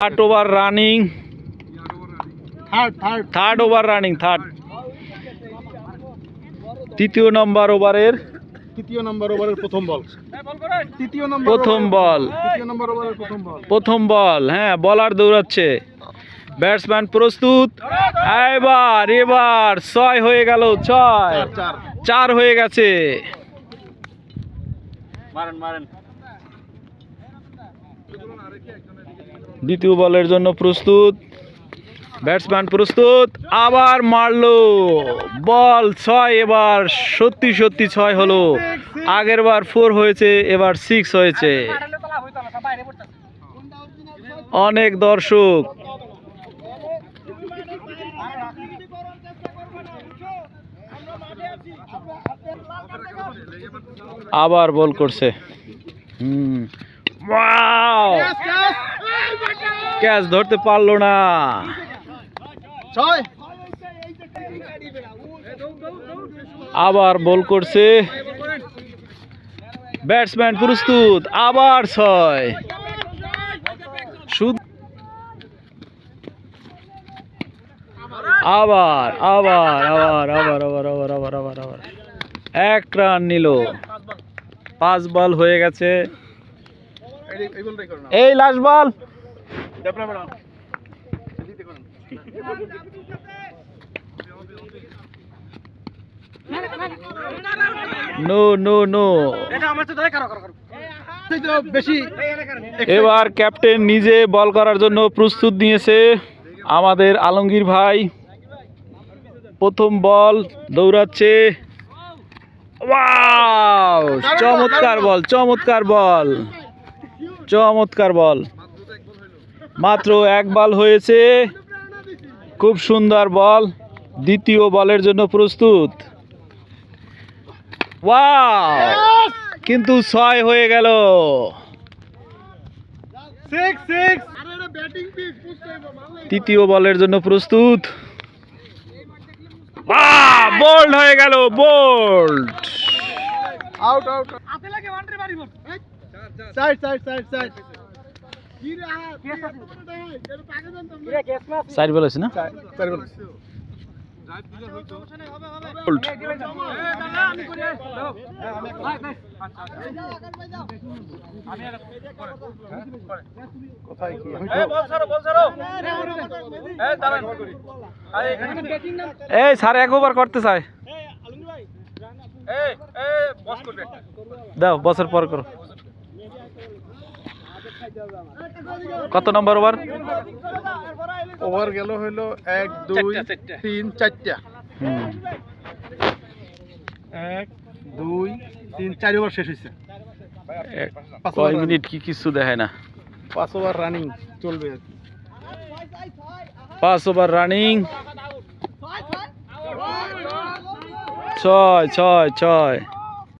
Third over running third over running third তৃতীয় নম্বর ওভারের তৃতীয় নম্বর ওভারের প্রথম বল তৃতীয় নম্বর প্রথম বল তৃতীয় নম্বর ওভারের প্রথম বল প্রথম বল হ্যাঁ বলার দৌড়াচ্ছে। ব্যাটসম্যান প্রস্তুত। এবার এবার ছয় হয়ে গেল ছয়। চার হয়ে গেছে। মারেন মারেন। দ্বিতীয় বলের জন্য প্রস্তুত। ব্যাটসম্যান প্রস্তুত। আবার মারলো। বল ছয়, এবার সত্যি সত্যি ছয় হলো। আগের বার ফোর হয়েছে, এবার সিক্স হয়েছে। অনেক দর্শক। আবার বল করছে। হুম! ক্যাচ ধরতে পারল না। ছয়। আবার বল করছে। ব্যাটসম্যান প্রস্তুত আবার ছয়। শুধু আবার আবার আবার আবার আবার আবার আবার আবার আবার। এক রান নিল। পাঁচ বল হয়ে গেছে। এই- last ball no no no এবার ক্যাপ্টেন নিজে বল করার জন্য প্রস্তুত নিয়েছে আমাদের আলমগীর ভাই। প্রথম বল দৌড়াচ্ছে। ওয়াও চমৎকার বল চমৎকার বল চমৎকার বল। মাত্র এক বল হয়েছে। খুব সুন্দর বল। দ্বিতীয় বলের জন্য প্রস্তুত। কিন্তু ছয় হয়ে গেল। তৃতীয় বলের জন্য প্রস্তুত। বোল্ড হয়ে গেল, বোল্ড। আউট আউট চার বেলা এই স্যার একবার করতে চায়। দাও বছর পর করো। কত নম্বর ওভার? ওভার গেল হইল এক দুই তিন চারটা। এক দুই তিন চার ওভার শেষ হয়েছে কয় মিনিট কি কিছু দেখায় না। পাঁচ ওভার রানিং চলবে পাঁচ ওভার রানিং ছয় ছয় ছয়।